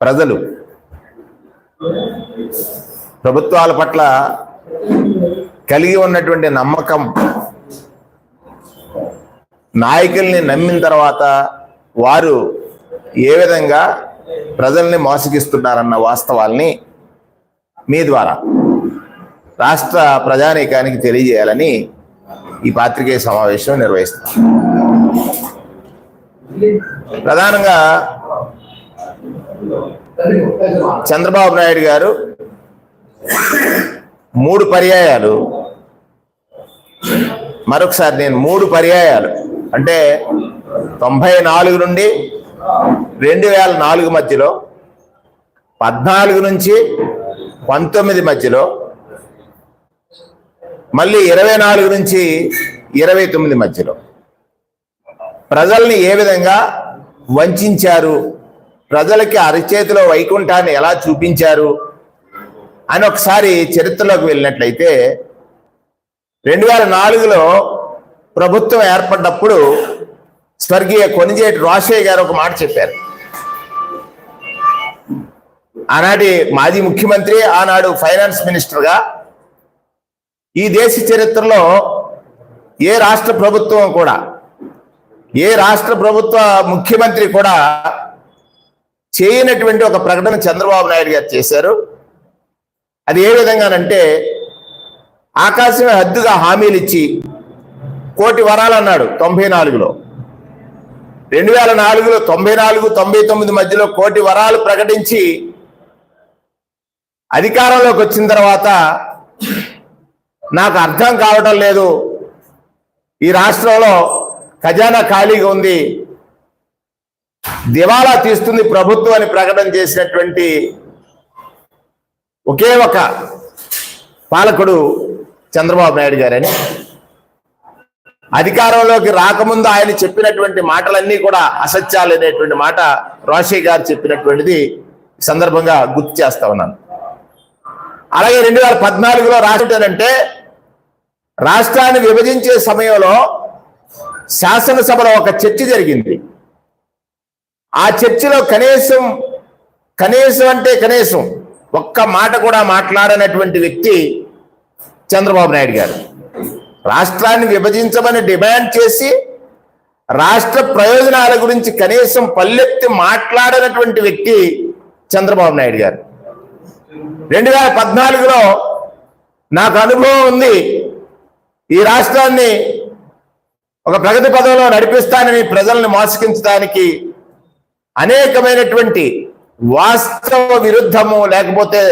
ప్రజలు ప్రభుత్వాల పట్ల కలిగి ఉన్నటువంటి నమ్మకం నాయకుల్ని నమ్మిన తర్వాత వారు ఏ విధంగా ప్రజల్ని మోసగిస్తున్నారన్న వాస్తవాల్ని మీ ద్వారా రాష్ట్ర ప్రజానీకానికి తెలియజేయాలని ఈ పాత్రికేయ సమావేశం నిర్వహిస్తున్నాం. ప్రధానంగా చంద్రబాబు నాయుడు గారు మూడు పర్యాయాలు. మరొకసారి నేను మూడు పర్యాయాలు. అంటే తొంభై నాలుగు నుండి రెండు వేల నాలుగు మధ్యలో పద్నాలుగు నుంచి పంతొమ్మిది మధ్యలో మళ్ళీ ఇరవై నాలుగు నుంచి ఇరవై తొమ్మిది మధ్యలో. ప్రజల్ని ఏ విధంగా వంచారు? ప్రజలకి అరిచేతిలో వైకుంఠాన్ని ఎలా చూపించారు అని ఒకసారి చరిత్రలోకి వెళ్ళినట్లయితే రెండు వేల నాలుగులో ప్రభుత్వం ఏర్పడ్డప్పుడు స్వర్గీయ కొనిజేటి రాజశేఖర్ గారు ఒక మాట చెప్పారు. ఆనాటి మాజీ ముఖ్యమంత్రి ఆనాడు ఫైనాన్స్ మినిస్టర్గా ఈ దేశ చరిత్రలో ఏ రాష్ట్ర ప్రభుత్వం కూడా ఏ రాష్ట్ర ప్రభుత్వ ముఖ్యమంత్రి కూడా చేయనటువంటి ఒక ప్రకటన చంద్రబాబు నాయుడు గారు చేశారు. అది ఏ విధంగానంటే ఆకాశమే హద్దుగా హామీలు ఇచ్చి కోటి వరాలు అన్నాడు తొంభై నాలుగులో. రెండు వేల నాలుగులో తొంభై నాలుగు తొంభై తొమ్మిది మధ్యలో కోటి వరాలు ప్రకటించి అధికారంలోకి వచ్చిన తర్వాత నాకు అర్థం కావటం లేదు. ఈ రాష్ట్రంలో ఖజానా ఖాళీగా ఉంది. దివాలా తీస్తుంది ప్రభుత్వం అని ప్రకటన చేసినటువంటి ఒకే ఒక పాలకుడు చంద్రబాబు నాయుడు గారని. అధికారంలోకి రాకముందు ఆయన చెప్పినటువంటి మాటలన్నీ కూడా అసత్యాలు అనేటువంటి మాట రోషయ్య గారు చెప్పినటువంటిది సందర్భంగా గుర్తు చేస్తా ఉన్నాను. అలాగే రెండు వేల పద్నాలుగులో రాష్ట్రంటే రాష్ట్రాన్ని విభజించే సమయంలో శాసనసభలో ఒక చర్చ జరిగింది. ఆ చర్చిలో కనీసం కనీసం అంటే కనీసం ఒక్క మాట కూడా మాట్లాడనటువంటి వ్యక్తి చంద్రబాబు నాయుడు గారు. రాష్ట్రాన్ని విభజించమని డిమాండ్ చేసి రాష్ట్ర ప్రయోజనాల గురించి కనీసం పల్లెత్తి మాట్లాడనటువంటి వ్యక్తి చంద్రబాబు నాయుడు గారు. రెండు వేల పద్నాలుగులో నాకు అనుభవం ఉంది ఈ రాష్ట్రాన్ని ఒక ప్రగతి పదంలో నడిపిస్తానని ప్రజల్ని మోసగించడానికి అనేకమైనటువంటి వాస్తవ విరుద్ధము లేకపోతే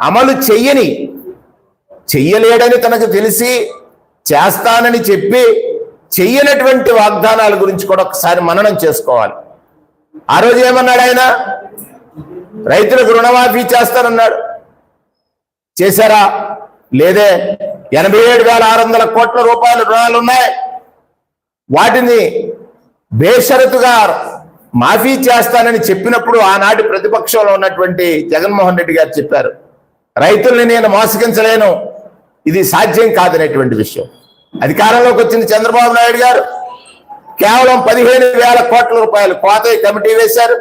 అమలు చెయ్యని చెయ్యలేడని తనకు తెలిసి చేస్తానని చెప్పి చెయ్యనటువంటి వాగ్దానాల గురించి కూడా ఒకసారి మననం చేసుకోవాలి. ఆ రోజు ఏమన్నాడు ఆయన? రైతులకు రుణమాఫీ చేస్తానన్నాడు. చేశారా? లేదే. ఎనభై ఏడు వేల ఆరు వందల కోట్ల రూపాయల రుణాలు ఉన్నాయి వాటిని బేషరతుగా మాఫీ చేస్తానని చెప్పినప్పుడు ఆనాటి ప్రతిపక్షంలో ఉన్నటువంటి జగన్మోహన్ రెడ్డి గారు చెప్పారు. రైతుల్ని నేను మోసగించలేను. ఇది సాధ్యం కాదనేటువంటి విషయం. అధికారంలోకి వచ్చిన చంద్రబాబు నాయుడు గారు. కేవలం పదిహేను వేల కోట్ల రూపాయలు కోత కమిటీ వేశారు.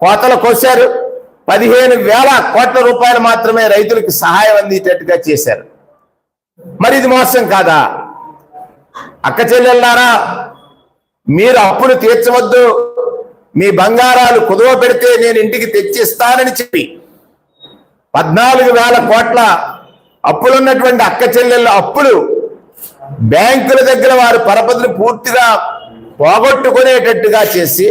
కోతలు కోసారు పదిహేను వేల కోట్ల రూపాయలు మాత్రమే రైతులకు సహాయం అందేటట్టుగా చేశారు. మరి ఇది మోసం కాదా? అక్క చెల్లెళ్ళారా మీరు అప్పులు తీర్చవద్దు. మీ బంగారాలు కుదువ పెడితే నేను ఇంటికి తెచ్చిస్తానని చెప్పి పద్నాలుగు వేల కోట్ల అప్పులున్నటువంటి అక్క చెల్లెళ్ళ అప్పులు బ్యాంకుల దగ్గర వారు పరపతులు పూర్తిగా పోగొట్టుకునేటట్టుగా చేసి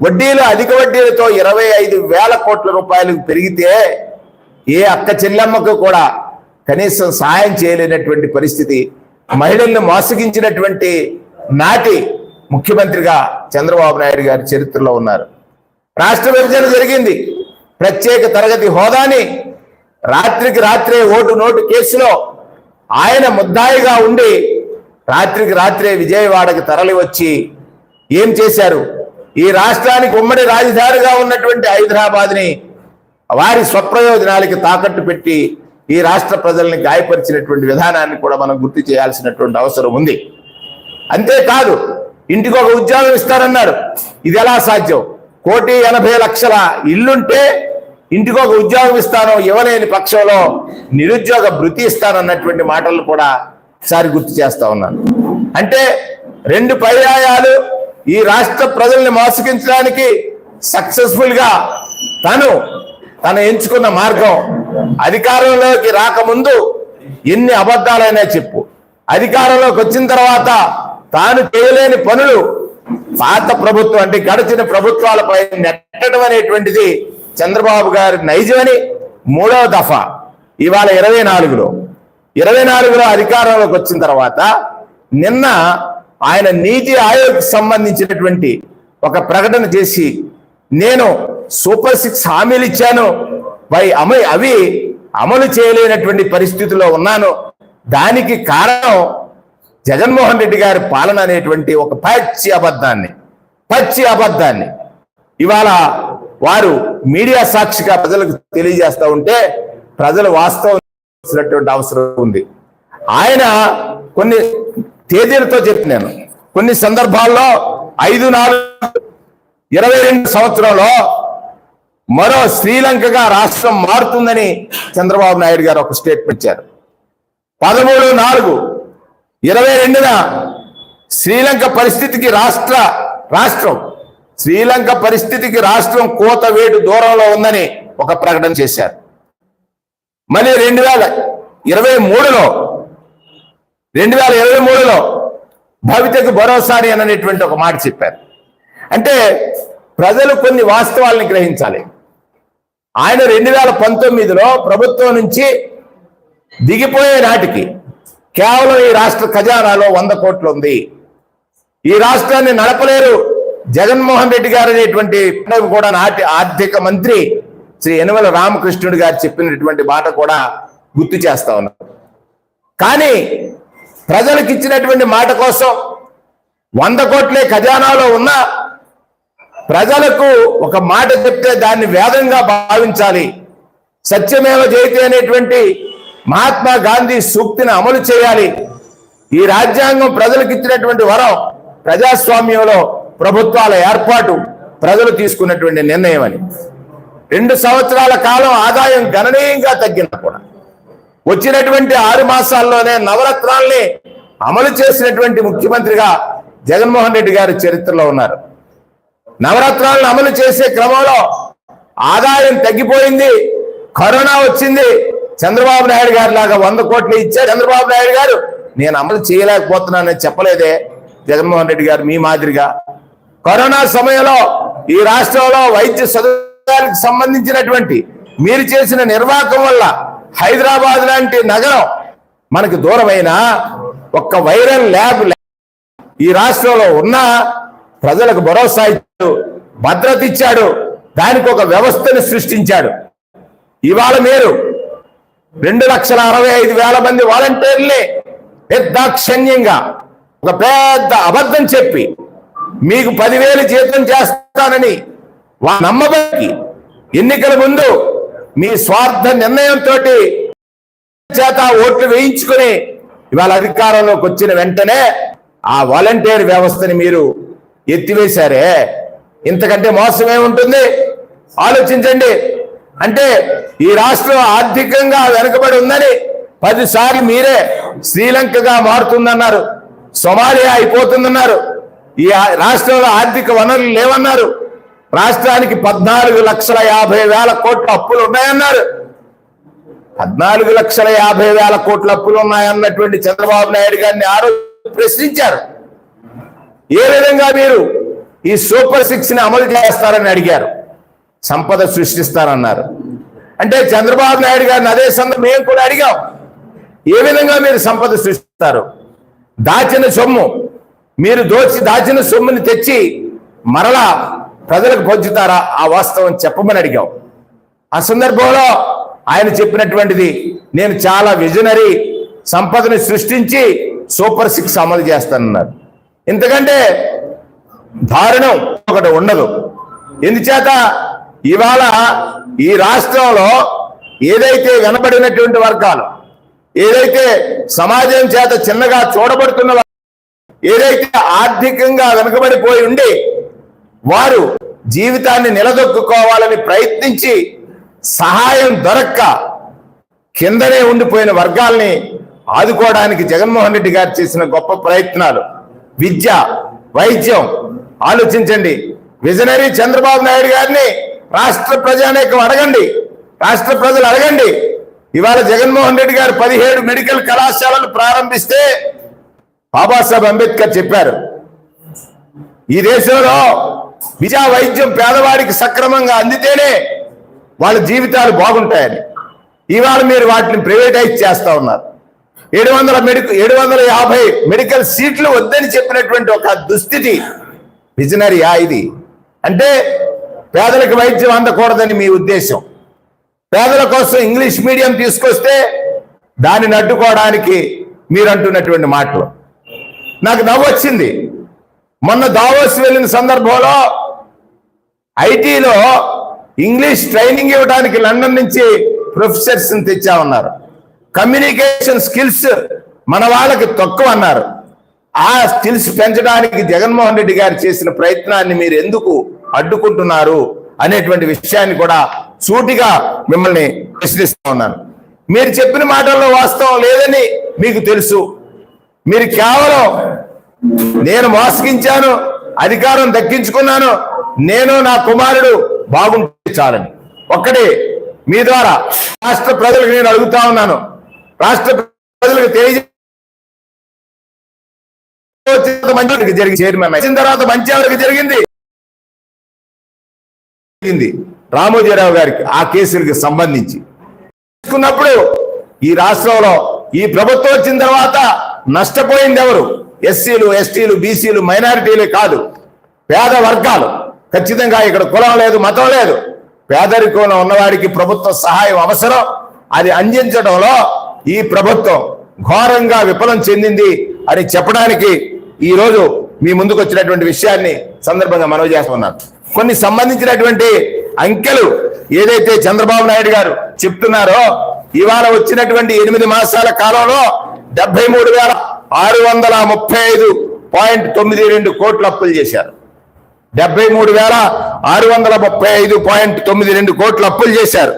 వడ్డీలు అధిక వడ్డీలతో ఇరవై ఐదు వేల కోట్ల రూపాయలకు పెరిగితే ఏ అక్క చెల్లెమ్మకు కూడా కనీసం సహాయం చేయలేనటువంటి పరిస్థితి మహిళల్ని మోసగించినటువంటి నాటి ముఖ్యమంత్రిగా చంద్రబాబు నాయుడు గారి చరిత్రలో ఉన్నారు. రాష్ట్ర విభజన జరిగింది. ప్రత్యేక తరగతి హోదాని రాత్రికి రాత్రే ఓటు నోటు కేసులో ఆయన ముద్దాయిగా ఉండి రాత్రికి రాత్రే విజయవాడకి తరలి వచ్చి ఏం చేశారు? ఈ రాష్ట్రానికి ఉమ్మడి రాజధానిగా ఉన్నటువంటి హైదరాబాద్ని వారి స్వప్రయోజనాలకి తాకట్టు పెట్టి ఈ రాష్ట్ర ప్రజల్ని గాయపరిచినటువంటి విధానాన్ని కూడా మనం గుర్తు చేయాల్సినటువంటి అవసరం ఉంది. అంతేకాదు ఇంటికి ఒక ఉద్యోగం ఇస్తారన్నారు. ఇది ఎలా సాధ్యం? కోటి ఎనభై లక్షల ఇల్లుంటే ఇంటికి ఒక ఉద్యోగం ఇస్తాను ఇవ్వలేని పక్షంలో నిరుద్యోగ భృతి ఇస్తానన్నటువంటి మాటలు కూడా ఒకసారి గుర్తు చేస్తా ఉన్నాను. అంటే రెండు పర్యాయాలు ఈ రాష్ట్ర ప్రజల్ని మోసగించడానికి సక్సెస్ఫుల్గా తను తను ఎంచుకున్న మార్గం. అధికారంలోకి రాకముందు ఎన్ని అబద్ధాలైనా చెప్పు. అధికారంలోకి వచ్చిన తర్వాత తాను చేయలేని పనులు పాత ప్రభుత్వం అంటే గడిచిన ప్రభుత్వాలపై నెట్టడం అనేటువంటిది చంద్రబాబు గారి నైజమని మూడవ దఫా. ఇవాళ ఇరవై నాలుగులో. ఇరవై నాలుగులో అధికారంలోకి వచ్చిన తర్వాత నిన్న ఆయన నీతి ఆయోగ్ సంబంధించినటువంటి ఒక ప్రకటన చేసి నేను సూపర్ సిక్స్ హామీలు ఇచ్చాను. వై అమ అవి అమలు చేయలేనటువంటి పరిస్థితిలో ఉన్నాను. దానికి కారణం జగన్మోహన్ రెడ్డి గారి పాలన అనేటువంటి ఒక పచ్చి అబద్ధాన్ని పచ్చి అబద్ధాన్ని ఇవాళ వారు మీడియా సాక్షిగా ప్రజలకు తెలియజేస్తా ఉంటే ప్రజలు వాస్తవం అవసరం ఉంది. ఆయన కొన్ని తేదీలతో చెప్పినాను. కొన్ని సందర్భాల్లో ఐదు నాలుగు ఇరవై రెండు సంవత్సరంలో మరో శ్రీలంకగా రాష్ట్రం మారుతుందని చంద్రబాబు నాయుడు గారు ఒక స్టేట్మెంట్ ఇచ్చారు. పదమూడు నాలుగు ఇరవై రెండున శ్రీలంక పరిస్థితికి రాష్ట్ర రాష్ట్రం శ్రీలంక పరిస్థితికి రాష్ట్రం కోత వేటు దూరంలో ఉందని ఒక ప్రకటన చేశారు. మళ్ళీ రెండు వేల ఇరవై మూడులో రెండు వేల ఇరవై మూడులో భవితకు భరోసాని అనేటువంటి ఒక మాట చెప్పారు. అంటే ప్రజలు కొన్ని వాస్తవాల్ని గ్రహించాలి. ఆయన రెండు వేల పంతొమ్మిదిలో ప్రభుత్వం నుంచి దిగిపోయే నాటికి కేవలం ఈ రాష్ట్ర ఖజానాలో వంద కోట్లు ఉంది. ఈ రాష్ట్రాన్ని నడపలేరు జగన్మోహన్ రెడ్డి గారు అనేటువంటి కూడా నాటి ఆర్థిక మంత్రి శ్రీ యనమల రామకృష్ణుడు గారు చెప్పినటువంటి మాట కూడా గుర్తు చేస్తా ఉన్నారు కానీ ప్రజలకు ఇచ్చినటువంటి మాట కోసం వంద కోట్లే ఖజానాలో ఉన్న ప్రజలకు ఒక మాట చెప్తే దాన్ని వేదంగా భావించాలి. సత్యమేవ జయతే అనేటువంటి మహాత్మా గాంధీ సూక్తిని అమలు చేయాలి. ఈ రాజ్యాంగం ప్రజలకు ఇచ్చినటువంటి వరం ప్రజాస్వామ్యంలో ప్రభుత్వాల ఏర్పాటు ప్రజలు తీసుకున్నటువంటి నిర్ణయం అని. రెండు సంవత్సరాల కాలం ఆదాయం గణనీయంగా తగ్గినా కూడా వచ్చినటువంటి ఆరు మాసాల్లోనే నవరత్నాల్ని అమలు చేసినటువంటి ముఖ్యమంత్రిగా జగన్మోహన్ రెడ్డి గారి చరిత్రలో ఉన్నారు. నవరత్నాలను అమలు చేసే క్రమంలో ఆదాయం తగ్గిపోయింది కరోనా వచ్చింది చంద్రబాబు నాయుడు గారి లాగా వంద కోట్లు ఇచ్చా చంద్రబాబు నాయుడు గారు నేను అమలు చేయలేకపోతున్నానని చెప్పలేదే జగన్మోహన్ రెడ్డి గారు మీ మాదిరిగా. కరోనా సమయంలో ఈ రాష్ట్రంలో వైద్య సదుపాయాలకు సంబంధించినటువంటి మీరు చేసిన నిర్వాహకం వల్ల హైదరాబాద్ లాంటి నగరం మనకు దూరమైన ఒక్క వైరల్ ల్యాబ్ ఈ రాష్ట్రంలో ఉన్న ప్రజలకు భరోసా ఇచ్చాడు భద్రత ఇచ్చాడు దానికి ఒక వ్యవస్థను సృష్టించాడు. ఇవాళ మీరు రెండు లక్షల అరవై ఐదు వేల మంది వాలంటీర్లే పెద్దాక్షణ్యంగా ఒక పెద్ద అబద్ధం చెప్పి మీకు పదివేలు జీతం చేస్తానని వా ఎన్నికల ముందు మీ స్వార్థ నిర్ణయంతో చేత ఓట్లు వేయించుకుని ఇవాళ అధికారంలోకి వచ్చిన వెంటనే ఆ వాలంటీర్ వ్యవస్థని మీరు ఎత్తివేశారే. ఇంతకంటే మోసం ఏముంటుంది ఆలోచించండి. అంటే ఈ రాష్ట్రం ఆర్థికంగా వెనుకబడి ఉందని పదిసార్లు మీరే శ్రీలంకగా మారుతుందన్నారు. సొమాలియా అయిపోతుందన్నారు. ఈ రాష్ట్రంలో ఆర్థిక వనరులు లేవన్నారు. రాష్ట్రానికి పద్నాలుగు లక్షల యాభై వేల కోట్ల అప్పులు ఉన్నాయన్నారు. పద్నాలుగు లక్షల యాభై వేల కోట్ల అప్పులు ఉన్నాయన్నటువంటి చంద్రబాబు నాయుడు గారిని ఆ రోజు ప్రశ్నించారు. ఏ విధంగా మీరు ఈ సూపర్ సిక్స్ని అమలు చేస్తారని అడిగారు. సంపద సృష్టిస్తానన్నారు అంటే చంద్రబాబు నాయుడు గారిని అదే సందర్భం మేము కూడా అడిగాం. ఏ విధంగా మీరు సంపద సృష్టిస్తారు? దాచిన సొమ్ము మీరు దోచి దాచిన సొమ్ముని తెచ్చి మరలా ప్రజలకు పంచుతారా? ఆ వాస్తవం చెప్పమని అడిగాం. ఆ సందర్భంలో ఆయన చెప్పినటువంటిది నేను చాలా విజనరీ సంపదని సృష్టించి సూపర్ సిక్స్ అమలు చేస్తానన్నారు. ఎందుకంటే దారుణం ఒకటి ఉండదు. ఎందుచేత ఇవాళ ఈ రాష్ట్రంలో ఏదైతే వెనబడినటువంటి వర్గాలు ఏదైతే సమాజం చేత చిన్నగా చూడబడుతున్న ఏదైతే ఆర్థికంగా వెనుకబడిపోయి ఉండి వారు జీవితాన్ని నిలదొక్కుకోవాలని ప్రయత్నించి సహాయం దొరక్క కిందనే ఉండిపోయిన వర్గాల్ని ఆదుకోవడానికి జగన్మోహన్ రెడ్డి గారు చేసిన గొప్ప ప్రయత్నాలు. విద్య వైద్యం ఆలోచించండి. విజనరీ చంద్రబాబు నాయుడు గారిని రాష్ట్ర ప్రజానేకం అడగండి. రాష్ట్ర ప్రజలు అడగండి. ఇవాళ జగన్మోహన్ రెడ్డి గారు పదిహేడు మెడికల్ కళాశాలలు ప్రారంభిస్తే బాబాసాహెబ్ అంబేద్కర్ చెప్పారు. ఈ దేశంలో విజా వైద్యం పేదవాడికి సక్రమంగా అందితేనే వాళ్ళ జీవితాలు బాగుంటాయని. ఇవాళ మీరు వాటిని ప్రైవేటైజ్ చేస్తూ ఉన్నారు. ఏడు వందల మెడికల్ ఏడు వందల యాభై మెడికల్ సీట్లు వద్దని చెప్పినటువంటి ఒక దుస్థితి విజనరీయా ఇది. అంటే పేదలకు వైద్యం అందకూడదని మీ ఉద్దేశం. పేదల కోసం ఇంగ్లీష్ మీడియం తీసుకొస్తే దానిని అడ్డుకోవడానికి మీరు అంటున్నటువంటి మాటలు. నాకు నవ్వు వచ్చింది. మొన్న దావోస్ వెళ్ళిన సందర్భంలో ఐటీలో ఇంగ్లీష్ ట్రైనింగ్ ఇవ్వడానికి లండన్ నుంచి ప్రొఫెసర్స్ తెచ్చా ఉన్నారు కమ్యూనికేషన్ స్కిల్స్ మన వాళ్ళకి తక్కువ అన్నారు. ఆ స్కిల్స్ పెంచడానికి జగన్మోహన్ రెడ్డి గారు చేసిన ప్రయత్నాన్ని మీరు ఎందుకు అడ్డుకుంటున్నారు అనేటువంటి విషయాన్ని కూడా సూటిగా మిమ్మల్ని ప్రశ్నిస్తా ఉన్నాను. మీరు చెప్పిన మాటల్లో వాస్తవం లేదని మీకు తెలుసు. మీరు కేవలం నేను మోసగించాను అధికారం దక్కించుకున్నాను నేను నా కుమారుడు బాగుంటే చాలని. ఒక్కటే మీ ద్వారా రాష్ట్ర ప్రజలకు నేను అడుగుతా ఉన్నాను. రాష్ట్ర ప్రజలకు తెలియజే మంచి జరిగింది. చైర్మన్ వచ్చిన తర్వాత మంచి ఎవరికి జరిగింది. జరిగింది. రామోజీరావు గారికి ఆ కేసులకి సంబంధించి. తీసుకున్నప్పుడు ఈ రాష్ట్రంలో ఈ ప్రభుత్వం వచ్చిన తర్వాత నష్టపోయింది ఎవరు? ఎస్సీలు ఎస్టీలు బీసీలు మైనారిటీలే కాదు. పేద వర్గాలు. ఖచ్చితంగా ఇక్కడ కులం లేదు మతం లేదు. పేదరికంలో ఉన్నవాడికి ప్రభుత్వ సహాయం అవసరం. అది అందించడంలో ఈ ప్రభుత్వం ఘోరంగా విఫలం చెందింది అని చెప్పడానికి ఈ రోజు మీ ముందుకు వచ్చినటువంటి విషయాన్ని సందర్భంగా మనవి చేస్తున్నాను. కొన్ని సంబంధించినటువంటి అంకెలు ఏదైతే చంద్రబాబు నాయుడు గారు చెప్తున్నారో ఇవాళ వచ్చినటువంటి ఎనిమిది మాసాల కాలంలో డెబ్బై మూడు వేల ఆరు వందల ముప్పై ఐదు పాయింట్ తొమ్మిది రెండు కోట్లు అప్పులు చేశారు. డెబ్బై మూడు వేల ఆరు వందల ముప్పై ఐదు పాయింట్ తొమ్మిది రెండు కోట్లు అప్పులు చేశారు.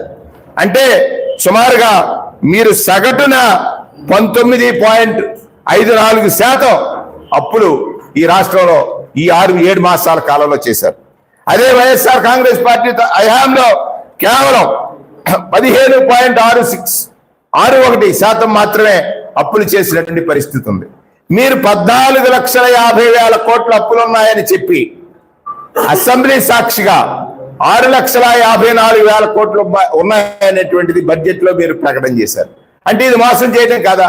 అంటే సుమారుగా మీరు సగటున పంతొమ్మిది పాయింట్ ఐదు నాలుగు శాతం అప్పులు ఈ రాష్ట్రంలో ఈ ఆరు ఏడు మాసాల కాలంలో చేశారు. అదే వైఎస్ఆర్ కాంగ్రెస్ పార్టీ హయాంలో కేవలం పదిహేను పాయింట్ ఆరు సిక్స్ ఆరు ఒకటి శాతం మాత్రమే అప్పులు చేసినటువంటి పరిస్థితి ఉంది. మీరు పద్నాలుగు లక్షల యాభై వేల కోట్ల అప్పులు ఉన్నాయని చెప్పి అసెంబ్లీ సాక్షిగా ఆరు లక్షల యాభై నాలుగు వేల కోట్లు ఉన్నాయనేటువంటిది బడ్జెట్లో మీరు ప్రకటన చేశారు. అంటే ఇది మోసం చేయడం కాదా?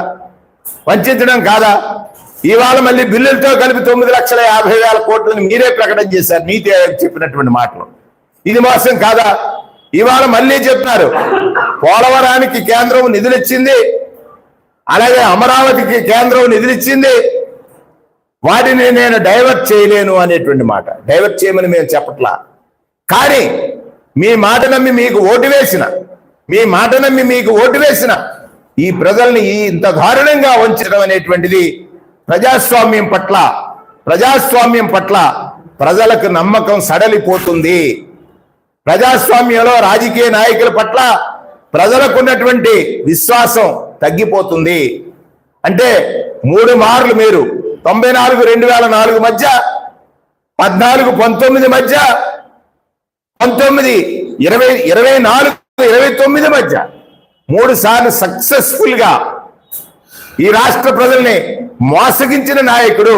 వంచడం కాదా? ఇవాళ మళ్ళీ బిల్లులతో కలిపి తొమ్మిది లక్షల యాభై వేల కోట్లని మీరే ప్రకటన చేశారు. నీతి ఆయోగ్ చెప్పినటువంటి మాటలు. ఇది మోసం కాదా? ఇవాళ మళ్ళీ చెప్తున్నారు పోలవరానికి కేంద్రం నిధులిచ్చింది. అలాగే అమరావతికి కేంద్రం నిధులిచ్చింది. వాటిని నేను డైవర్ట్ చేయలేను అనేటువంటి మాట. డైవర్ట్ చేయమని మేము చెప్పట్లా. కానీ మీ మాట నమ్మి మీకు ఓటు వేసిన మీ మాట నమ్మి మీకు ఓటు వేసిన ఈ ప్రజల్ని ఈ ఇంత దారుణంగా వంచడం అనేటువంటిది ప్రజాస్వామ్యం పట్ల ప్రజాస్వామ్యం పట్ల ప్రజలకు నమ్మకం సడలిపోతుంది. ప్రజాస్వామ్యంలో రాజకీయ నాయకుల పట్ల ప్రజలకు ఉన్నటువంటి విశ్వాసం తగ్గిపోతుంది. అంటే మూడు మార్లు మీరు తొంభై నాలుగు రెండు వేల నాలుగు మధ్య పద్నాలుగు పంతొమ్మిది మధ్య పంతొమ్మిది ఇరవై ఇరవై నాలుగు ఇరవై తొమ్మిది మధ్య మూడు సార్లు సక్సెస్ఫుల్గా ఈ రాష్ట్ర ప్రజల్ని మోసగించిన నాయకుడు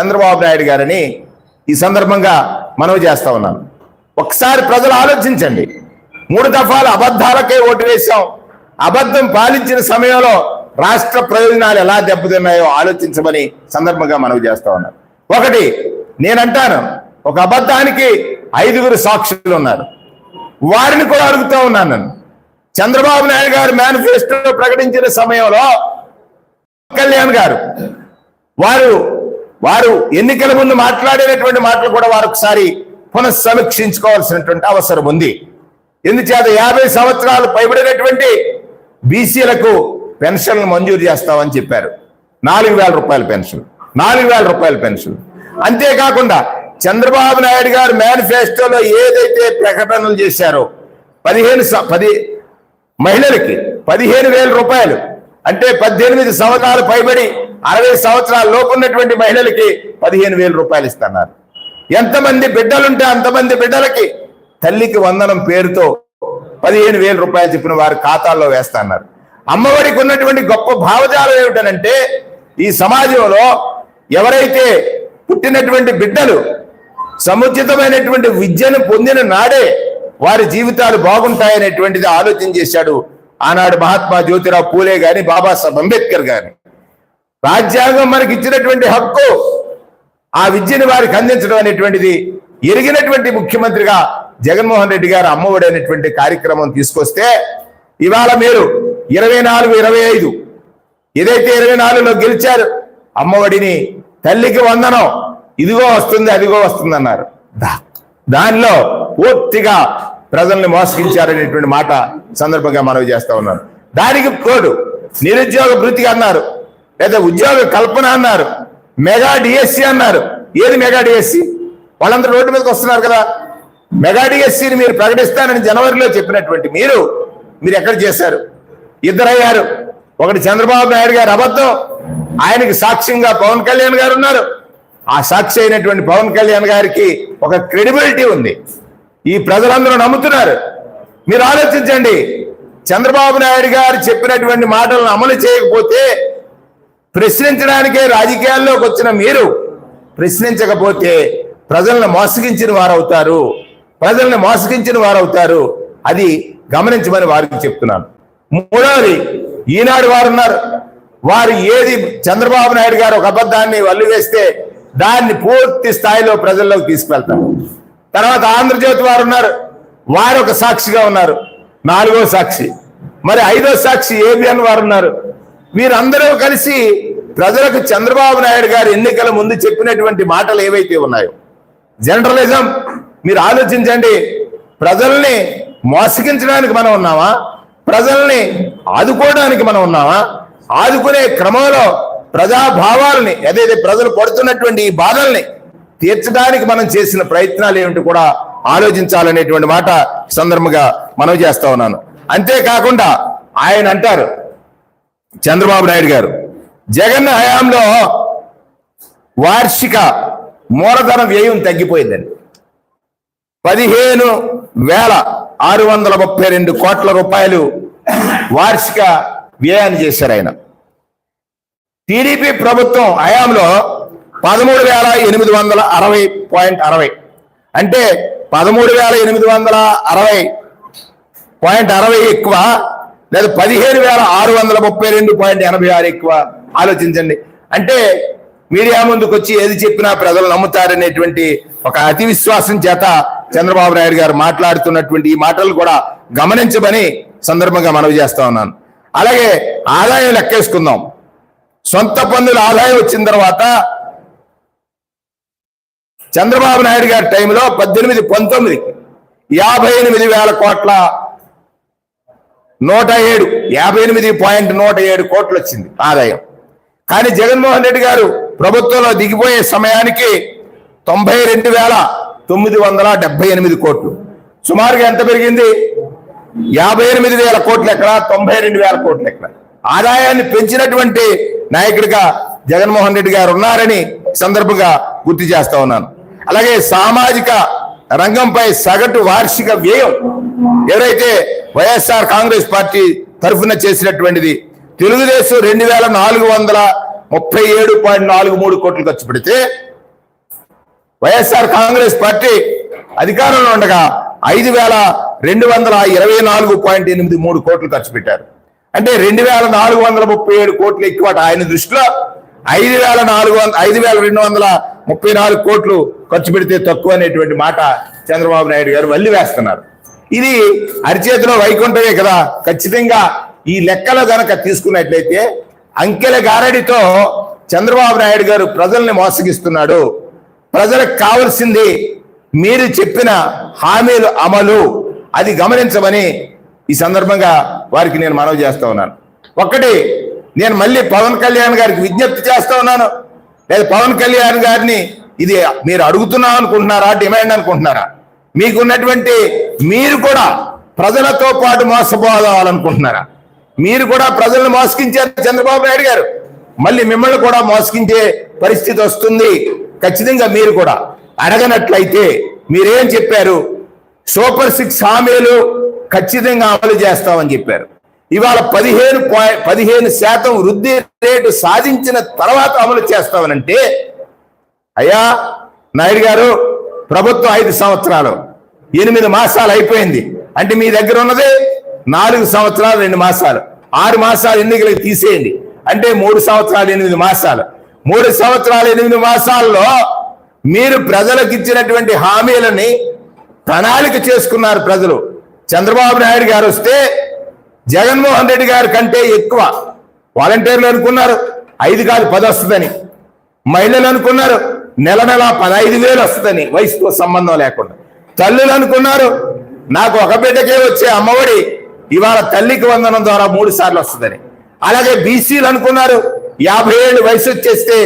చంద్రబాబు నాయుడు గారని ఈ సందర్భంగా మనవి చేస్తా ఉన్నాను. ఒకసారి ప్రజలు ఆలోచించండి. మూడు దఫాలు అబద్ధాలకే ఓటు వేశాం. అబద్ధం పాలించిన సమయంలో రాష్ట్ర ప్రయోజనాలు ఎలా దెబ్బతిన్నాయో ఆలోచించమని సందర్భంగా మనవి చేస్తా ఉన్నాను. ఒకటి నేనంటాను ఒక అబద్ధానికి ఐదుగురు సాక్షులు ఉన్నారు. వారిని కూడా అడుగుతూ ఉన్నాను నేను. చంద్రబాబు నాయుడు గారు మేనిఫెస్టో ప్రకటించిన సమయంలో కళ్యాణ్ గారు. వారు వారు ఎన్నికల ముందు మాట్లాడినటువంటి మాటలు కూడా వారు ఒకసారి పునఃసమీక్షించుకోవాల్సినటువంటి అవసరం ఉంది. ఎందుచేత యాభై సంవత్సరాలు పైబడినటువంటి బీసీలకు పెన్షన్లు మంజూరు చేస్తామని చెప్పారు. నాలుగు వేల రూపాయల పెన్షన్ నాలుగు వేల రూపాయల పెన్షన్. అంతేకాకుండా చంద్రబాబు నాయుడు గారు మేనిఫెస్టోలో ఏదైతే ప్రకటనలు చేశారో పదిహేను స- పది మహిళలకి పదిహేను వేల రూపాయలు అంటే పద్దెనిమిది సంవత్సరాలు పైబడి అరవై సంవత్సరాల లోపు ఉన్నటువంటి మహిళలకి పదిహేను వేల రూపాయలు ఇస్తున్నారు. ఎంతమంది బిడ్డలుంటే అంతమంది బిడ్డలకి తల్లికి వందనం పేరుతో పదిహేను వేల రూపాయలు చెప్పిన వారి ఖాతాల్లో వేస్తున్నారు. అమ్మఒడికి ఉన్నటువంటి గొప్ప భావజాలం ఏమిటనంటే ఈ సమాజంలో ఎవరైతే పుట్టినటువంటి బిడ్డలు సముచితమైనటువంటి విద్యను పొందిన నాడే వారి జీవితాలు బాగుంటాయనేటువంటిది ఆలోచన చేశాడు ఆనాడు మహాత్మా జ్యోతిరావు పూలే గాని బాబాసాహెబ్ అంబేద్కర్ గాని. రాజ్యాంగం మనకి ఇచ్చినటువంటి హక్కు ఆ విద్యను వారికి అందించడం అనేటువంటిది ఎరిగినటువంటి ముఖ్యమంత్రిగా జగన్మోహన్ రెడ్డి గారు అమ్మఒడి అనేటువంటి కార్యక్రమం తీసుకొస్తే ఇవాళ మీరు ఇరవై నాలుగు ఇరవై ఐదు ఏదైతే ఇరవై నాలుగులో గెలిచారు అమ్మఒడిని తల్లికి వందనం ఇదిగో వస్తుంది అదిగో వస్తుంది అన్నారు దానిలో పూర్తిగా ప్రజల్ని మోసగించారనేటువంటి మాట సందర్భంగా మనవి చేస్తా ఉన్నారు దానికి తోడు నిరుద్యోగ భృతిగా అన్నారు లేదా ఉద్యోగ కల్పన అన్నారు మెగా డిఎస్సి అన్నారు. ఏది మెగా డిఎస్సి వాళ్ళందరూ రోడ్డు మీదకి వస్తున్నారు కదా. మెగా డిఎస్సిని మీరు ప్రకటిస్తానని జనవరిలో చెప్పినటువంటి మీరు మీరు ఎక్కడ చేశారు? ఇద్దరయ్యారు. ఒకటి చంద్రబాబు నాయుడు గారు అబద్ధం. ఆయనకి సాక్ష్యంగా పవన్ కళ్యాణ్ గారు ఉన్నారు. ఆ సాక్షి అయినటువంటి పవన్ కళ్యాణ్ గారికి ఒక క్రెడిబిలిటీ ఉంది. ఈ ప్రజలందరూ నమ్ముతున్నారు. మీరు ఆలోచించండి. చంద్రబాబు నాయుడు గారు చెప్పినటువంటి మాటలను అమలు చేయకపోతే ప్రశ్నించడానికే రాజకీయాల్లోకి వచ్చిన మీరు ప్రశ్నించకపోతే ప్రజలను మోసగించిన వారవుతారు. ప్రజల్ని మోసగించిన వారవుతారు. అది గమనించమని వారికి చెప్తున్నాను. మూడవది ఈనాడు వారు ఉన్నారు. వారు ఏది చంద్రబాబు నాయుడు గారు ఒక అబద్ధాన్ని వల్లు వేస్తే దాన్ని పూర్తి స్థాయిలో ప్రజల్లోకి తీసుకువెళ్తారు తర్వాత ఆంధ్రజ్యోతి వారు ఉన్నారు. వారు ఒక సాక్షిగా ఉన్నారు. నాలుగో సాక్షి. మరి ఐదో సాక్షి ఏబిఎన్ వారు ఉన్నారు. వీరందరూ కలిసి ప్రజలకు చంద్రబాబు నాయుడు గారు ఎన్నికల ముందు చెప్పినటువంటి మాటలు ఏవైతే ఉన్నాయో. జనరలిజం మీరు ఆలోచించండి. ప్రజల్ని మోసగించడానికి మనం ఉన్నామా? ప్రజల్ని ఆదుకోవడానికి మనం ఉన్నామా? ఆదుకునే క్రమంలో ప్రజాభావాలని ఏదైతే ప్రజలు పడుతున్నటువంటి ఈ బాధల్ని తీర్చడానికి మనం చేసిన ప్రయత్నాలు ఏమిటి కూడా ఆలోచించాలనేటువంటి మాట సందర్భంగా మనవి చేస్తా ఉన్నాను. అంతేకాకుండా ఆయన అంటారు చంద్రబాబు నాయుడు గారు జగన్ హయాంలో వార్షిక మూలధన వ్యయం తగ్గిపోయిందండి. పదిహేను వేల ఆరు వందల ముప్పై రెండు కోట్ల రూపాయలు వార్షిక వ్యయాన్ని చేశారు ఆయన. టీడీపీ ప్రభుత్వం హయాంలో పదమూడు వేల ఎనిమిది వందల అరవై పాయింట్ అరవై. అంటే పదమూడు వేల ఎనిమిది వందల అరవై పాయింట్ అరవై ఎక్కువ లేదా పదిహేను వేల ఆరు వందల ముప్పై రెండు పాయింట్ ఎనభై ఆరు ఎక్కువ ఆలోచించండి. అంటే మీడియా ముందుకు వచ్చి ఏది చెప్పినా ప్రజలు నమ్ముతారనేటువంటి ఒక అతి విశ్వాసం చేత చంద్రబాబు నాయుడు గారు మాట్లాడుతున్నటువంటి ఈ మాటలు కూడా గమనించమని సందర్భంగా మనవి చేస్తా ఉన్నాను. అలాగే ఆదాయం లెక్కేసుకుందాం. సొంత పన్నుల ఆదాయం వచ్చిన తర్వాత చంద్రబాబు నాయుడు గారి టైంలో పద్దెనిమిది పంతొమ్మిది యాభై ఎనిమిది వేల కోట్ల నూట ఏడు యాభై ఎనిమిది పాయింట్ నూట ఏడు కోట్లు వచ్చింది ఆదాయం. కానీ జగన్మోహన్ రెడ్డి గారు ప్రభుత్వంలో దిగిపోయే సమయానికి తొంభై రెండు వేల తొమ్మిది వందల డెబ్బై ఎనిమిది కోట్లు. సుమారుగా ఎంత పెరిగింది? యాభై ఎనిమిది వేల కోట్లు ఎక్కడ? తొంభై రెండు వేల కోట్లు ఎక్కడ? ఆదాయాన్ని పెంచినటువంటి నాయకుడిగా జగన్మోహన్ రెడ్డి గారు ఉన్నారని సందర్భంగా గుర్తు చేస్తా ఉన్నాను. అలాగే సామాజిక రంగంపై సగటు వార్షిక వ్యయం ఎవరైతే వైఎస్ఆర్ కాంగ్రెస్ పార్టీ తరఫున చేసినటువంటిది తెలుగుదేశం రెండు వేల నాలుగు వందల ముప్పై ఏడు పాయింట్ నాలుగు మూడు కోట్లు ఖర్చు పెడితే వైఎస్ఆర్ కాంగ్రెస్ పార్టీ అధికారంలో ఉండగా ఐదు వేల రెండు వందల ఇరవై నాలుగు పాయింట్ ఎనిమిది మూడు కోట్లు ఖర్చు పెట్టారు. అంటే రెండు వేల నాలుగు వందల ముప్పై ఏడు కోట్లు ఎక్కువ ఆయన దృష్టిలో ఐదు వేల నాలుగు వంద ఐదు వేల రెండు వందల ముప్పై నాలుగు కోట్లు ఖర్చు పెడితే తక్కువ అనేటువంటి మాట చంద్రబాబు నాయుడు గారు వల్లి వేస్తున్నారు. ఇది అరిచేతిలో వైకుంఠమే కదా. ఖచ్చితంగా ఈ లెక్కలో గనక తీసుకున్నట్లయితే అంకెల గారడితో చంద్రబాబు నాయుడు గారు ప్రజల్ని మోసగిస్తున్నాడు. ప్రజలకు కావలసింది మీరు చెప్పిన హామీలు అమలు. అది గమనించమని ఈ సందర్భంగా వారికి నేను మనవి చేస్తా ఉన్నాను. ఒక్కటి నేను మళ్ళీ పవన్ కళ్యాణ్ గారికి విజ్ఞప్తి చేస్తా ఉన్నాను. లేదా పవన్ కళ్యాణ్ గారిని ఇది మీరు అడుగుతున్నాం అనుకుంటున్నారా డిమాండ్ అనుకుంటున్నారా? మీకున్నటువంటి మీరు కూడా ప్రజలతో పాటు మోసపోవాలనుకుంటున్నారా? మీరు కూడా ప్రజలను మోసగించారు చంద్రబాబు నాయుడు గారు. మళ్ళీ మిమ్మల్ని కూడా మోసగించే పరిస్థితి వస్తుంది. ఖచ్చితంగా మీరు కూడా. అడగనట్లయితే మీరేం చెప్పారు? సూపర్ సిక్స్ హామీలు ఖచ్చితంగా అమలు చేస్తామని చెప్పారు. ఇవాళ పదిహేను పాయింట్ పదిహేను శాతం వృద్ధి రేటు సాధించిన తర్వాత అమలు చేస్తామనంటే అయ్యా నాయుడు గారు ప్రభుత్వం ఐదు సంవత్సరాలు ఎనిమిది మాసాలు అయిపోయింది. అంటే మీ దగ్గర ఉన్నది నాలుగు సంవత్సరాలు రెండు మాసాలు. ఆరు మాసాలు ఎన్నికలకు తీసేయండి? అంటే మూడు సంవత్సరాలు ఎనిమిది మాసాలు. మూడు సంవత్సరాలు ఎనిమిది మాసాల్లో మీరు ప్రజలకు ఇచ్చినటువంటి హామీలని ప్రణాళిక చేసుకున్నారు ప్రజలు. చంద్రబాబు నాయుడు గారు వస్తే జగన్మోహన్ రెడ్డి గారి కంటే ఎక్కువ వాలంటీర్లు అనుకున్నారు ఐదు కాదు పది వస్తుందని. మహిళలు అనుకున్నారు నెల నెల పదహైదు వేలు వస్తుందని. వయసుతో సంబంధం లేకుండా. తల్లులు అనుకున్నారు నాకు ఒక బిడ్డకే వచ్చే అమ్మఒడి ఇవాళ తల్లికి వందనం ద్వారా మూడు సార్లు వస్తుందని. అలాగే బీసీలు అనుకున్నారు యాభై ఏళ్ళు వయసు వచ్చేస్తే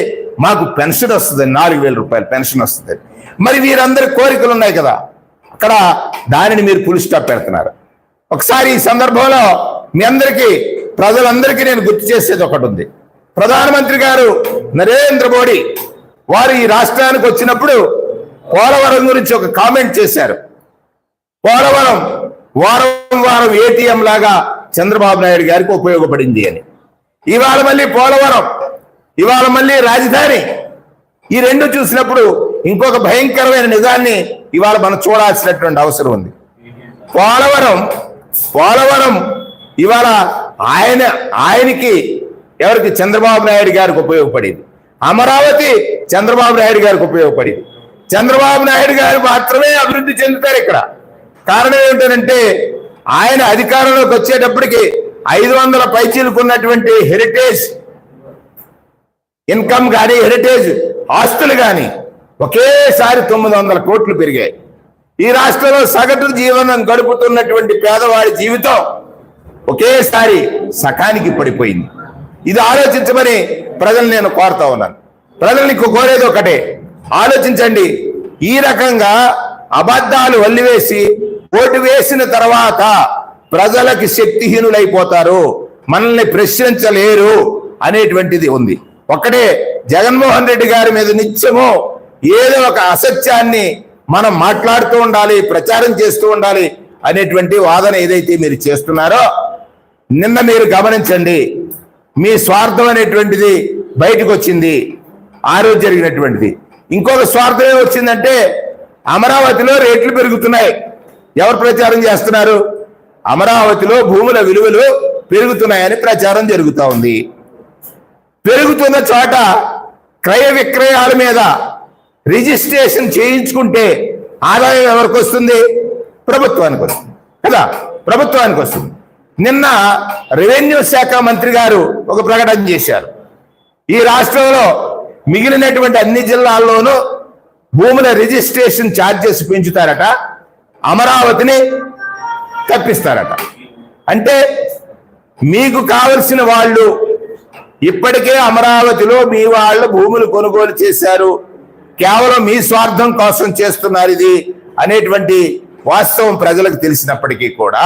మాకు పెన్షన్ వస్తుందని నాలుగు వేల రూపాయలు పెన్షన్ వస్తుందని మరి వీరందరి కోరికలు ఉన్నాయి కదా. అక్కడ దానిని మీరు పులి స్టాప్ పెడుతున్నారు. ఒకసారి ఈ సందర్భంలో మీ అందరికీ ప్రజలందరికీ నేను గుర్తు చేసేది ఒకటి ఉంది. ప్రధానమంత్రి గారు నరేంద్ర మోడీ వారు ఈ రాష్ట్రానికి వచ్చినప్పుడు పోలవరం గురించి ఒక కామెంట్ చేశారు. పోలవరం వారం వారం ఏటీఎం లాగా చంద్రబాబు నాయుడు గారికి ఉపయోగపడింది అని. ఇవాళ మళ్ళీ పోలవరం ఇవాళ మళ్ళీ రాజధాని. ఈ రెండు చూసినప్పుడు ఇంకొక భయంకరమైన నిజాన్ని ఇవాళ మనం చూడాల్సినటువంటి అవసరం ఉంది. పోలవరం పోలవరం ఇవాళ ఆయన ఆయనకి ఎవరికి? చంద్రబాబు నాయుడు గారికి ఉపయోగపడింది. అమరావతి చంద్రబాబు నాయుడు గారికి ఉపయోగపడింది. చంద్రబాబు నాయుడు గారు మాత్రమే అభివృద్ధి చెందుతారు ఇక్కడ. కారణం ఏమిటంటే ఆయన అధికారంలోకి వచ్చేటప్పటికి ఐదు వందల పైచీలుకున్నటువంటి హెరిటేజ్ ఇన్కమ్ కానీ హెరిటేజ్ ఆస్తులు కానీ ఒకేసారి తొమ్మిది వందల కోట్లు పెరిగాయి. ఈ రాష్ట్రంలో సగటు జీవనం గడుపుతున్నటువంటి పేదవాడి జీవితం ఒకేసారి సకానికి పడిపోయింది. ఇది ఆలోచించమని ప్రజలు నేను కోరుతా ఉన్నాను. ప్రజల్ని కోరేది ఒకటే ఆలోచించండి ఈ రకంగా అబద్ధాలు వల్లివేసి ఓటు వేసిన తర్వాత ప్రజలకి శక్తిహీనులైపోతారు మనల్ని ప్రశ్నించలేరు అనేటువంటిది ఉంది. ఒక్కటే జగన్మోహన్ రెడ్డి గారి మీద నిత్యము ఏదో ఒక అసత్యాన్ని మనం మాట్లాడుతూ ఉండాలి ప్రచారం చేస్తూ ఉండాలి అనేటువంటి వాదన ఏదైతే మీరు చేస్తున్నారో నిన్న మీరు గమనించండి మీ స్వార్థం అనేటువంటిది బయటకు వచ్చింది ఆ రోజు జరిగినటువంటిది. ఇంకొక స్వార్థం ఏమొచ్చిందంటే అమరావతిలో రేట్లు పెరుగుతున్నాయి. ఎవరు ప్రచారం చేస్తున్నారు? అమరావతిలో భూముల విలువలు పెరుగుతున్నాయని ప్రచారం జరుగుతూ ఉంది. పెరుగుతున్న చోట క్రయ విక్రయాల మీద రిజిస్ట్రేషన్ చేయించుకుంటే ఆదాయం ఎవరికి వస్తుంది ప్రభుత్వానికి వస్తుంది కదా? ప్రభుత్వానికి వస్తుంది నిన్న రెవెన్యూ శాఖ మంత్రి గారు ఒక ప్రకటన చేశారు. ఈ రాష్ట్రంలో మిగిలినటువంటి అన్ని జిల్లాల్లోనూ భూముల రిజిస్ట్రేషన్ ఛార్జెస్ పెంచుతారట అమరావతిని తప్పిస్తారట. అంటే మీకు కావలసిన వాళ్ళు ఇప్పటికే అమరావతిలో మీ వాళ్ళు భూములు కొనుగోలు చేశారు కేవలం మీ స్వార్థం కోసం చేస్తున్నారు ఇది అనేటువంటి వాస్తవం ప్రజలకు తెలిసినప్పటికీ కూడా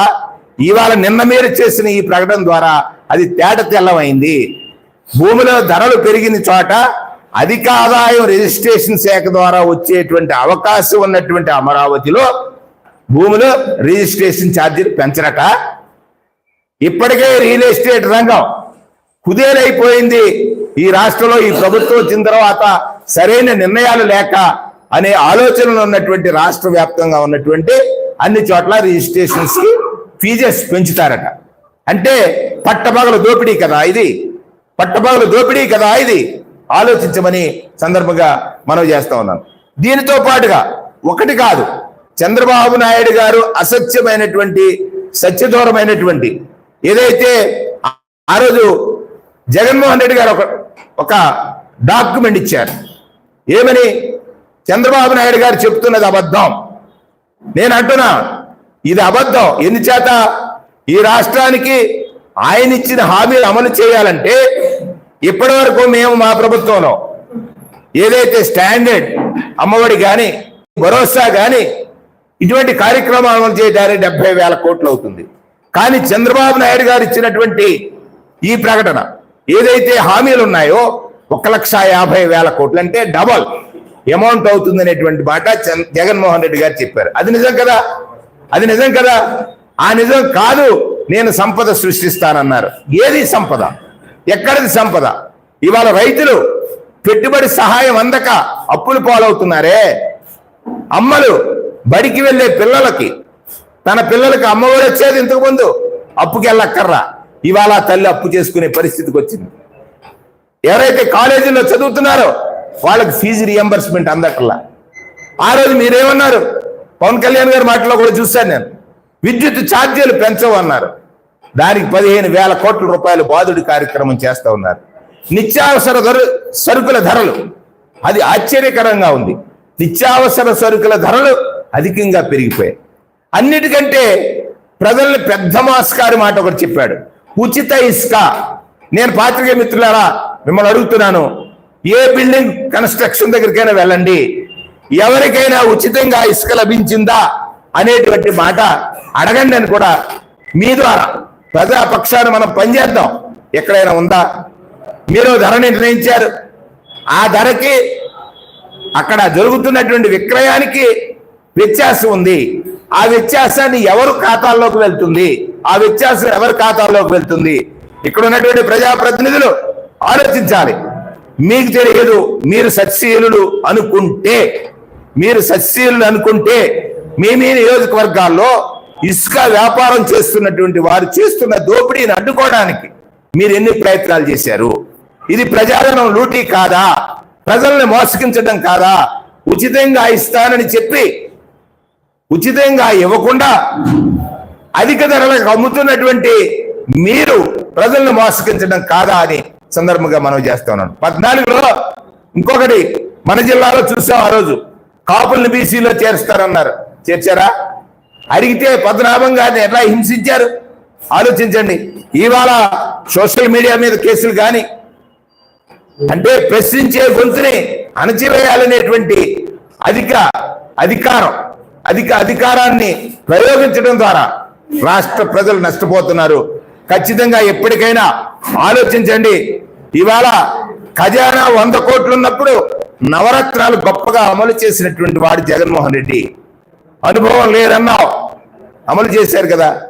ఇవాళ నిన్న మీరు చేసిన ఈ ప్రకటన ద్వారా అది తేట తెల్లమైంది. భూమిలో ధరలు పెరిగిన చోట అధిక ఆదాయం రిజిస్ట్రేషన్ శాఖ ద్వారా వచ్చేటువంటి అవకాశం ఉన్నటువంటి అమరావతిలో భూములు రిజిస్ట్రేషన్ ఛార్జీలు పెంచరట. ఇప్పటికే రియల్ ఎస్టేట్ రంగం కుదేలైపోయింది. ఈ రాష్ట్రంలో ఈ ప్రభుత్వం వచ్చిన తర్వాత సరైన నిర్ణయాలు లేక అనే ఆలోచనలు ఉన్నటువంటి రాష్ట్ర వ్యాప్తంగా ఉన్నటువంటి అన్ని చోట్ల రిజిస్ట్రేషన్స్కి ఫీజెస్ పెంచుతారట. అంటే పట్టపగల దోపిడీ కదా ఇది? పట్టపగల దోపిడీ కదా ఇది? ఆలోచించమని సందర్భంగా మనం చేస్తా ఉన్నాను. దీనితో పాటుగా ఒకటి కాదు చంద్రబాబు నాయుడు గారు అసత్యమైనటువంటి సత్యదూరమైనటువంటి ఏదైతే ఆ రోజు జగన్మోహన్ రెడ్డి గారు ఒక ఒక డాక్యుమెంట్ ఇచ్చారు. ఏమని? చంద్రబాబు నాయుడు గారు చెప్తున్నది అబద్ధం. నేను అంటున్నా ఇది అబద్ధం. ఎందుచేత? ఈ రాష్ట్రానికి ఆయన ఇచ్చిన హామీలు అమలు చేయాలంటే ఇప్పటి వరకు మేము మా ప్రభుత్వంలో ఏదైతే స్టాండర్డ్ అమ్మఒడి కానీ భరోసా కానీ ఇటువంటి కార్యక్రమాలు అమలు చేయడానికి డెబ్బై వేల కోట్లు అవుతుంది. కానీ చంద్రబాబు నాయుడు గారు ఇచ్చినటువంటి ఈ ప్రకటన ఏదైతే హామీలు ఉన్నాయో ఒక లక్ష యాభై వేల కోట్లు అంటే డబల్ అమౌంట్ అవుతుంది అనేటువంటి మాట చంద్ర- జగన్మోహన్ రెడ్డి గారు చెప్పారు. అది నిజం కదా? అది నిజం కదా? ఆ నిజం కాదు. నేను సంపద సృష్టిస్తానన్నారు. ఏది సంపద? ఎక్కడిది సంపద? ఇవాళ రైతులు పెట్టుబడి సహాయం అందక అప్పులు పాలవుతున్నారే? అమ్మలు బడికి వెళ్ళే పిల్లలకి తన పిల్లలకి అమ్మఒడి వచ్చేది ఇంతకుముందు అప్పుకి వెళ్ళక్కర్రా. ఇవాళ తల్లి అప్పు చేసుకునే పరిస్థితికి వచ్చింది. ఎవరైతే కాలేజీలో చదువుతున్నారో వాళ్ళకి ఫీజు రియంబర్స్మెంట్ అందట్లా ఆ రోజు మీరేమన్నారు? పవన్ కళ్యాణ్ గారి మాటలో కూడా చూశాను నేను. విద్యుత్ ఛార్జీలు పెంచవన్నారు. దానికి పదిహేను వేల కోట్ల రూపాయలు బాధుడి కార్యక్రమం చేస్తూ ఉన్నారు. నిత్యావసర ధర సరుకుల ధరలు. అది ఆశ్చర్యకరంగా ఉంది. నిత్యావసర సరుకుల ధరలు అధికంగా పెరిగిపోయాయి. అన్నిటికంటే ప్రజల్ని పెద్ద మాస్కారి మాట ఒకటి చెప్పాడు. ఉచిత ఇసుక. నేను పాత్రికే మిత్రులారా మిమ్మల్ని అడుగుతున్నాను. ఏ బిల్డింగ్ కన్స్ట్రక్షన్ దగ్గరికైనా వెళ్ళండి. ఎవరికైనా ఉచితంగా ఇసుక లభించిందా అనేటువంటి మాట అడగండి అని కూడా మీ ద్వారా ప్రజాపక్షాన్ని మనం పనిచేద్దాం. ఎక్కడైనా ఉందా? మీరు ధర నిర్ణయించారు. ఆ ధరకి అక్కడ జరుగుతున్నటువంటి విక్రయానికి వ్యత్యాసం ఉంది. ఆ వ్యత్యాసాన్ని ఎవరు ఖాతాల్లోకి వెళ్తుంది? ఆ వ్యత్యాసం ఎవరి ఖాతాల్లోకి వెళ్తుంది? ఇక్కడ ఉన్నటువంటి ప్రజాప్రతినిధులు ఆలోచించాలి. మీకు తెలియదు మీరు సత్శీలులు అనుకుంటే మీరు సత్శీలులు అనుకుంటే మీ మీ నియోజకవర్గాల్లో ఇసుక వ్యాపారం చేస్తున్నటువంటి వారు చేస్తున్న దోపిడీని అడ్డుకోవడానికి మీరు ఎన్ని ప్రయత్నాలు చేశారు? ఇది ప్రజాధనం లూటీ కాదా? ప్రజల్ని మోసగించడం కాదా? ఉచితంగా ఇస్తానని చెప్పి ఉచితంగా ఇవ్వకుండా అధిక ధరలకు అమ్ముతున్నటువంటి మీరు ప్రజలను మోసగించడం కాదా అని సందర్భంగా మనం చేస్తా ఉన్నాను పద్నాలుగులో ఇంకొకటి మన జిల్లాలో చూసాం ఆ రోజు. కాపుల్ని బీసీలో చేరుస్తారన్నారు. చేర్చారా? అడిగితే పద్మనాభం గారిని ఎట్లా హింసించారు? ఆలోచించండి. ఇవాళ సోషల్ మీడియా మీద కేసులు కానీ అంటే ప్రశ్నించే గొంతుని అణచివేయాలనేటువంటి అధిక అధికారం అధిక అధికారాన్ని ప్రయోగించడం ద్వారా రాష్ట్ర ప్రజలు నష్టపోతున్నారు. ఖచ్చితంగా ఎప్పటికైనా ఆలోచించండి. ఇవాళ ఖజానా వంద కోట్లు ఉన్నప్పుడు నవరత్నాలు గొప్పగా అమలు చేసినటువంటి వాడు జగన్మోహన్ రెడ్డి. అనుభవం లేదన్నావు. అమలు చేశారు కదా.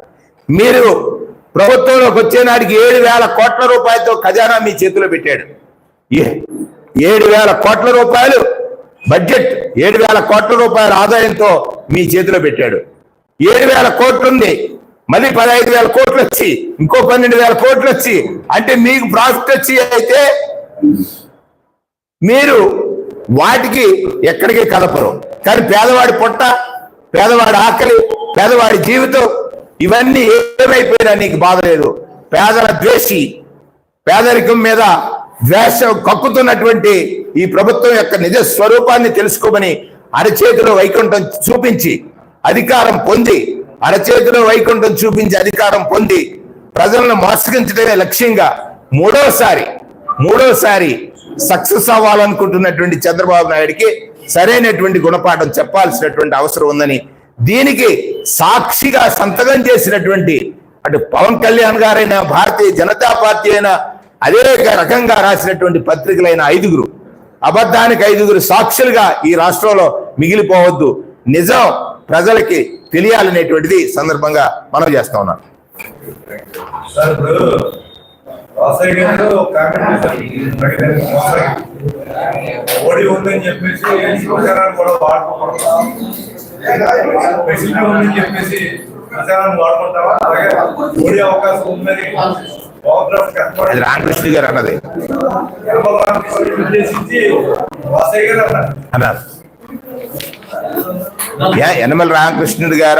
మీరు ప్రభుత్వంలోకి వచ్చే నాటికి ఏడు వేల కోట్ల రూపాయలతో ఖజానా మీ చేతిలో పెట్టాడు. ఏ- ఏడు వేల కోట్ల రూపాయలు బడ్జెట్ ఏడు వేల కోట్ల రూపాయల ఆదాయంతో మీ చేతిలో పెట్టాడు. ఏడు వేల కోట్లు ఉంది. మళ్ళీ పదహైదు వేల కోట్లు వచ్చి ఇంకో పన్నెండు వేల కోట్లు వచ్చి అంటే మీకు ప్రాఫిట్ వచ్చి అయితే మీరు వాటికి ఎక్కడికి కలపరు. కానీ పేదవాడి పొట్ట పేదవాడి ఆకలి పేదవాడి జీవితం ఇవన్నీ ఏమైపోయినా నీకు బాధ లేదు. పేదల ద్వేషి పేదరికం మీద ద్వేషం కక్కుతున్నటువంటి ఈ ప్రభుత్వం యొక్క నిజ స్వరూపాన్ని తెలుసుకోమని అరచేతిలో వైకుంఠం చూపించి అధికారం పొంది అరచేతిలో వైకుంఠం చూపించి అధికారం పొంది ప్రజలను మోసగించడమే లక్ష్యంగా మూడోసారి మూడోసారి సక్సెస్ అవ్వాలనుకుంటున్నటువంటి చంద్రబాబు నాయుడికి సరైనటువంటి గుణపాఠం చెప్పాల్సినటువంటి అవసరం ఉందని దీనికి సాక్షిగా సంతకం చేసినటువంటి అటు పవన్ కళ్యాణ్ గారైనా భారతీయ జనతా పార్టీ అయినా అదే రకంగా రాసినటువంటి పత్రికలైన ఐదుగురు అబద్ధానికి ఐదుగురు సాక్షులుగా ఈ రాష్ట్రంలో మిగిలిపోవద్దు. నిజం ప్రజలకి తెలియాలనేటువంటిది సందర్భంగా మనం చేస్తా ఉన్నాం. ఓడి ఉందని చెప్పేసి ప్రచారాన్ని కూడా వాడుకుంటాం ఫెసిలిటీ ఉందని చెప్పేసి ప్రచారాన్ని వాడుకుంటావా అలాగే ఓడి అవకాశం ఉందని అది రామకృష్ణ గారు అన్నది. ఉద్దేశించి అన్నారు. యా, యనమల రామకృష్ణుడు గారు